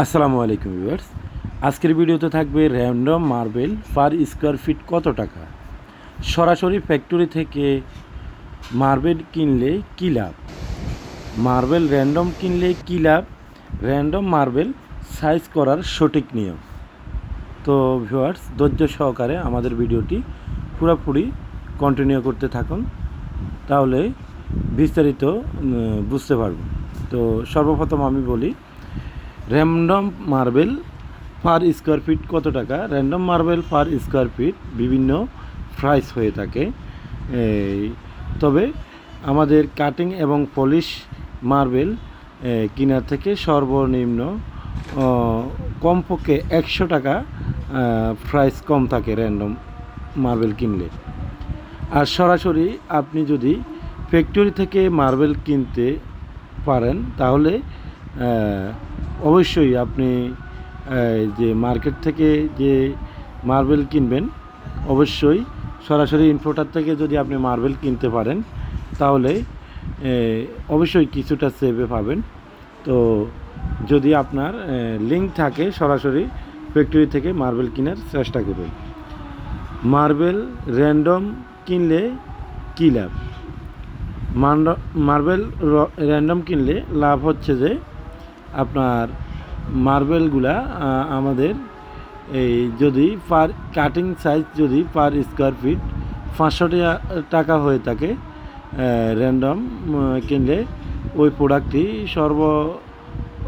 আসসালামু আলাইকুম ভিউয়ার্স। আজকের ভিডিওতে থাকবে random marble per square feet কত টাকা? সরাসরি ফ্যাক্টরি থেকে মার্বেল কিনলে কী লাভ? মার্বেল র্যান্ডম কিনলে কী লাভ? র্যান্ডম মার্বেল সাইজ করার সঠিক নিয়ম। তো ভিউয়ার্স, ধৈর্য সহকারে আমাদের ভিডিওটি পুরোপুরি কন্টিনিউ করতে থাকুন, তাহলে বিস্তারিত বুঝতে পারবেন। তো সর্বপ্রথম আমি বলি random marble per square feet কত টাকা? Random marble per square feet বিভিন্ন প্রাইস হয়ে থাকে। তবে আমাদের কাটিং এবং পলিশ মার্বেল কেনার থেকে সর্বনিম্ন কমপক্ষে একশো টাকা প্রাইস কম থাকে র্যান্ডম মার্বেল কিনলে। আর সরাসরি আপনি যদি ফ্যাক্টরি থেকে মার্বেল কিনতে পারেন, তাহলে অবশ্যই আপনি যে মার্কেট থেকে যে মার্বেল কিনবেন, অবশ্যই সরাসরি ইনফোটার থেকে যদি আপনি মার্বেল কিনতে পারেন, তাহলে অবশ্যই কিছুটা সেভে পাবেন। তো যদি আপনার লিঙ্ক থাকে, সরাসরি ফ্যাক্টরি থেকে মার্বেল কেনার চেষ্টা করুন। মার্বেল র্যান্ডম কিনলে কী লাভ? মার্বেল র্যান্ডম কিনলে লাভ হচ্ছে যে আপনার মার্বেলগুলা আমাদের এই যদি পার কাটিং সাইজ যদি পার স্কোয়ার ফিট পাঁচশো টাকা হয়ে থাকে র্যান্ডম কিনলে ওই প্রোডাক্টটি সর্বনিম্ন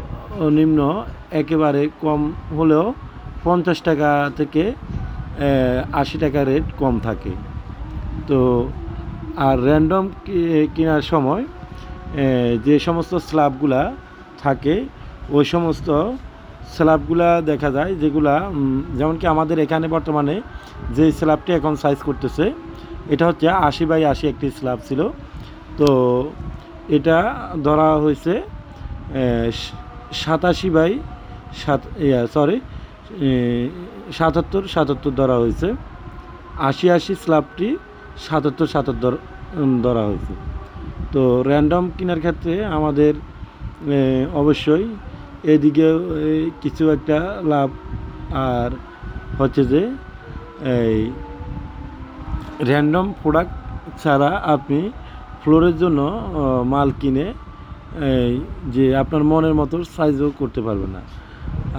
একেবারে কম হলেও পঞ্চাশ টাকা থেকে আশি টাকা রেট কম থাকে। তো, আর র্যান্ডম কেনার সময় যে সমস্ত স্ল্যাবগুলা থাকে, ওই সমস্ত স্ল্যাবগুলা দেখা যায় যেগুলা যেমন কি আমাদের এখানে বর্তমানে যে স্ল্যাবটি এখন সাইজ করতেছে, এটা হচ্ছে আশি বাই আশি একটি স্ল্যাব ছিল। তো এটা ধরা হয়েছে সাতাশি বাই সাত সরি সাতাত্তর সাতাত্তর ধরা হয়েছে। আশি আশি স্ল্যাবটি সাতাত্তর সাতাত্তর ধরা হয়েছে। তো র্যান্ডম কেনার ক্ষেত্রে আমাদের অবশ্যই এদিকে কিছু একটা লাভ। আর হচ্ছে যে, এই র্যান্ডম প্রোডাক্ট ছাড়া আপনি ফ্লোরের জন্য মাল কিনে যে আপনার মনের মতো সাইজও করতে পারবেন না।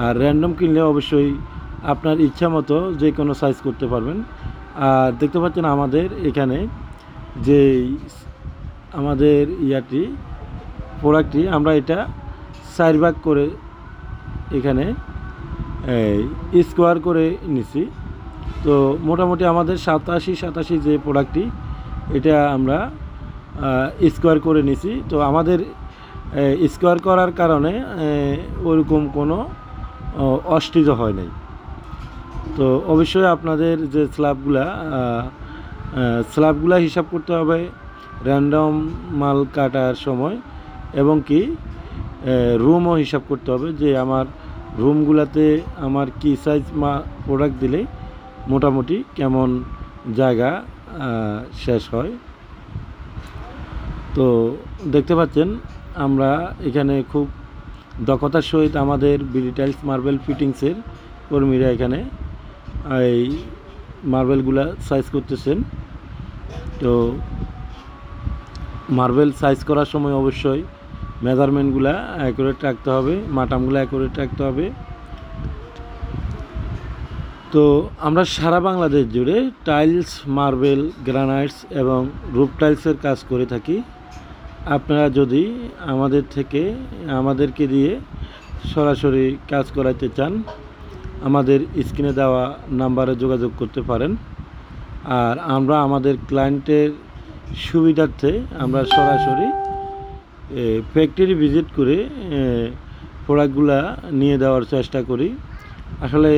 আর র্যান্ডম কিনলে অবশ্যই আপনার ইচ্ছা মতো যে কোনো সাইজ করতে পারবেন। আর দেখতে পাচ্ছেন আমাদের এখানে যে, আমাদের ইয়াটি প্রোডাক্টটি আমরা এটা চার ভাগ করে এখানে স্কোয়ার করে নিছি। তো মোটামুটি আমাদের সাতাশি সাতাশি যে প্রোডাক্টটি, এটা আমরা স্কোয়ার করে নিছি। তো আমাদের স্কোয়ার করার কারণে ওরকম কোনো অস্থির হয় নাই। তো অবশ্যই আপনাদের যে স্ল্যাবগুলা স্ল্যাবগুলা হিসাব করতে হবে। র্যান্ডম মাল কাটার সময় এবং কি রুমও হিসাব করতে হবে যে আমার রুমগুলাতে আমার কি সাইজ মা প্রোডাক্ট দিলে মোটামুটি কেমন জায়গা শেষ হয়। তো দেখতে পাচ্ছেন, আমরা এখানে খুব দক্ষতার সহিত আমাদের বিডি টাইলস মার্বেল ফিটিংসের কর্মীরা এখানে, এই মার্বেলগুলা সাইজ করতেছেন। তো মার্বেল সাইজ করার সময় অবশ্যই মেজারমেন্টগুলা অ্যাকুরেট রাখতে হবে, মাটামগুলো অ্যাকুরেট রাখতে হবে। তো আমরা সারা বাংলাদেশ জুড়ে টাইলস, মার্বেল, গ্রানাইটস এবং রুপ টাইলসের কাজ করে থাকি। আপনারা যদি আমাদের থেকে, আমাদেরকে দিয়ে সরাসরি কাজ করাইতে চান, আমাদের স্ক্রিনে দেওয়া নাম্বারে যোগাযোগ করতে পারেন। আর আমরা আমাদের ক্লায়েন্টের সুবিধার্থে আমরা সরাসরি ফ্যাক্টরি ভিজিট করে প্রোডাক্টগুলা নিয়ে দেওয়ার চেষ্টা করি। আসলে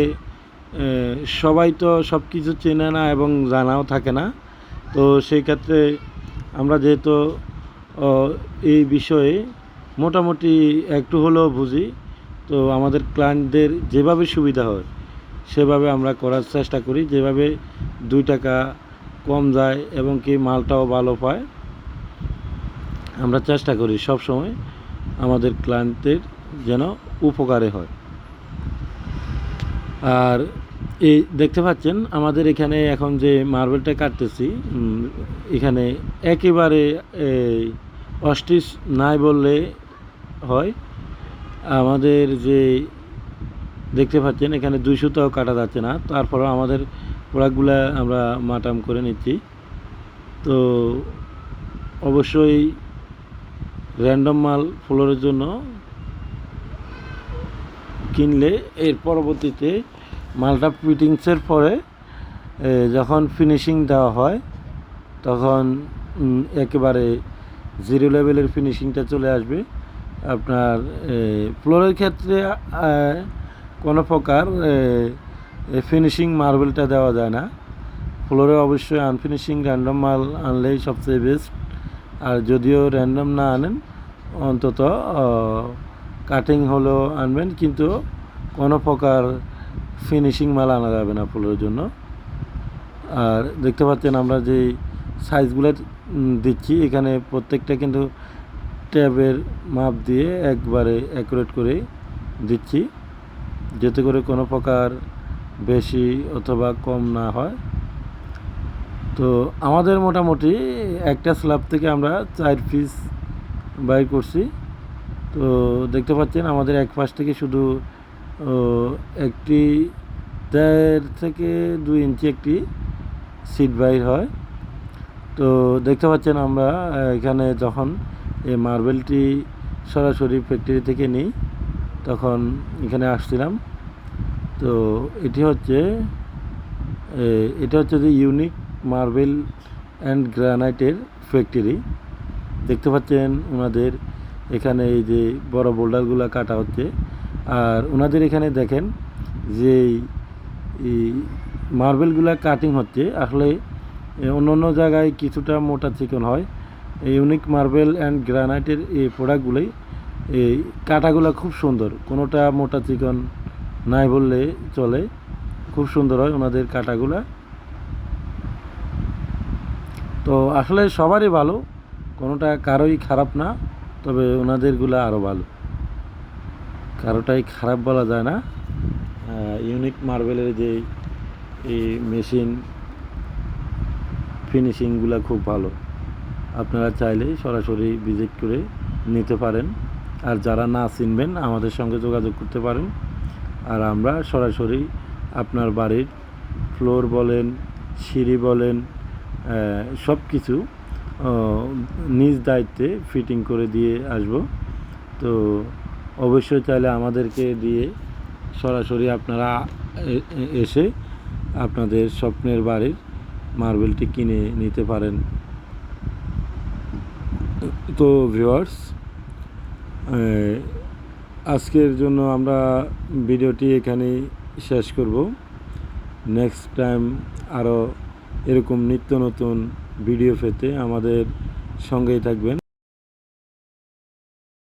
সবাই তো সব কিছু চেনে না এবং জানাও থাকে না। তো সেই ক্ষেত্রে আমরা যেহেতু এই বিষয়ে মোটামুটি একটু হলেও বুঝি, তো আমাদের ক্লায়েন্টদের যেভাবে সুবিধা হয়, সেভাবে আমরা করার চেষ্টা করি। যেভাবে দুই টাকা কম যায় এবং কি মালটাও ভালো পায়। আমরা চেষ্টা করি সব সময় আমাদের ক্লায়েন্টদের যেন উপকারে হয়। আর এই দেখতে পাচ্ছেন, আমাদের এখানে এখন যে মার্বেলটা কাটতেছি এখানে একেবারে অস্টিস নাই বললে হয়। আমাদের যে দেখতে পাচ্ছেন, এখানে দুই সুতাও কাটা যাচ্ছে না। তারপরেও আমাদের প্রোডাক্টগুলো আমরা মাটাম করে নিচ্ছি। তো অবশ্যই র্যান্ডম মাল ফ্লোরের জন্য কিনলে এর পরবর্তীতে মালটা ফিটিংসের পরে যখন ফিনিশিং দেওয়া হয়, তখন একেবারে জিরো লেভেলের ফিনিশিংটা চলে আসবে। আপনার ফ্লোরের ক্ষেত্রে কোনো প্রকার ফিনিশিং মার্বেলটা দেওয়া যায় না। ফ্লোরে অবশ্যই আনফিনিশিং র্যান্ডম মাল আনলেই সবচেয়ে বেস্ট আর যদিও র্যান্ডম না আনেন, অন্তত কাটিং হলো আনবেন, কিন্তু কোনো প্রকার ফিনিশিং মাল আনা যাবে না ফুলের জন্য। আর দেখতে পাচ্ছেন আমরা যে সাইজগুলো দিচ্ছি, এখানে প্রত্যেকটা কিন্তু ট্যাবের মাপ দিয়ে একবারে অ্যাকুরেট করে দিচ্ছি, যাতে করে কোনো প্রকার বেশি অথবা কম না হয়। তো আমাদের মোটামুটি একটা স্ল্যাব থেকে আমরা চার পিস বাইর করছি। তো দেখতে পাচ্ছেন আমাদের এক পাশ থেকে শুধু একটি দেড় থেকে দুই ইঞ্চি একটি সিট বাইর হয়। তো দেখতে পাচ্ছেন আমরা এখানে যখন এই মার্বেলটি সরাসরি ফ্যাক্টরি থেকে নিই, তখন এখানে আসছিলাম। তো এটি হচ্ছে এটা হচ্ছে যে ইউনিক মার্বেল অ্যান্ড গ্রানাইটের ফ্যাক্টরি। দেখতে পাচ্ছেন ওনাদের এখানে এই যে বড় বোল্ডারগুলো কাটা হচ্ছে। আর ওনাদের এখানে দেখেন যে মার্বেলগুলো কাটিং হচ্ছে। আসলে অন্য অন্য জায়গায় কিছুটা মোটা চিকন হয়। এই ইউনিক মার্বেল অ্যান্ড গ্রানাইটের এই প্রোডাক্টগুলোই এই কাটাগুলো খুব সুন্দর। কোনোটা মোটা চিকন নাই বললে চলে। খুব সুন্দর হয় ওনাদের কাটাগুলা। তো আসলে সবারই ভালো, কোনোটা কারোই খারাপ না, তবে ওনাদেরগুলা আরও ভালো। কারোটাই খারাপ বলা যায় না। ইউনিক মার্বেলের যে এই মেশিন ফিনিশিংগুলো খুব ভালো। আপনারা চাইলে সরাসরি ভিজিট করে নিতে পারেন। আর যারা না চিনবেন, আমাদের সঙ্গে যোগাযোগ করতে পারেন। আর আমরা সরাসরি আপনার বাড়ির ফ্লোর বলেন, সিঁড়ি বলেন সব কিছু নিজ দায়িত্বে ফিটিং করে দিয়ে আসব। তো অবশ্যই চাইলে আমাদেরকে দিয়ে সরাসরি আপনারা এসে আপনাদের স্বপ্নের বাড়ির মার্বেলটি কিনে নিতে পারেন। তো ভিওয়ার্স আজকের জন্য আমরা ভিডিওটি এখানেই শেষ করব। নেক্সট টাইম আরও এরকম নিত্য নতুন ভিডিও পেতে আমাদের সঙ্গেই থাকবেন।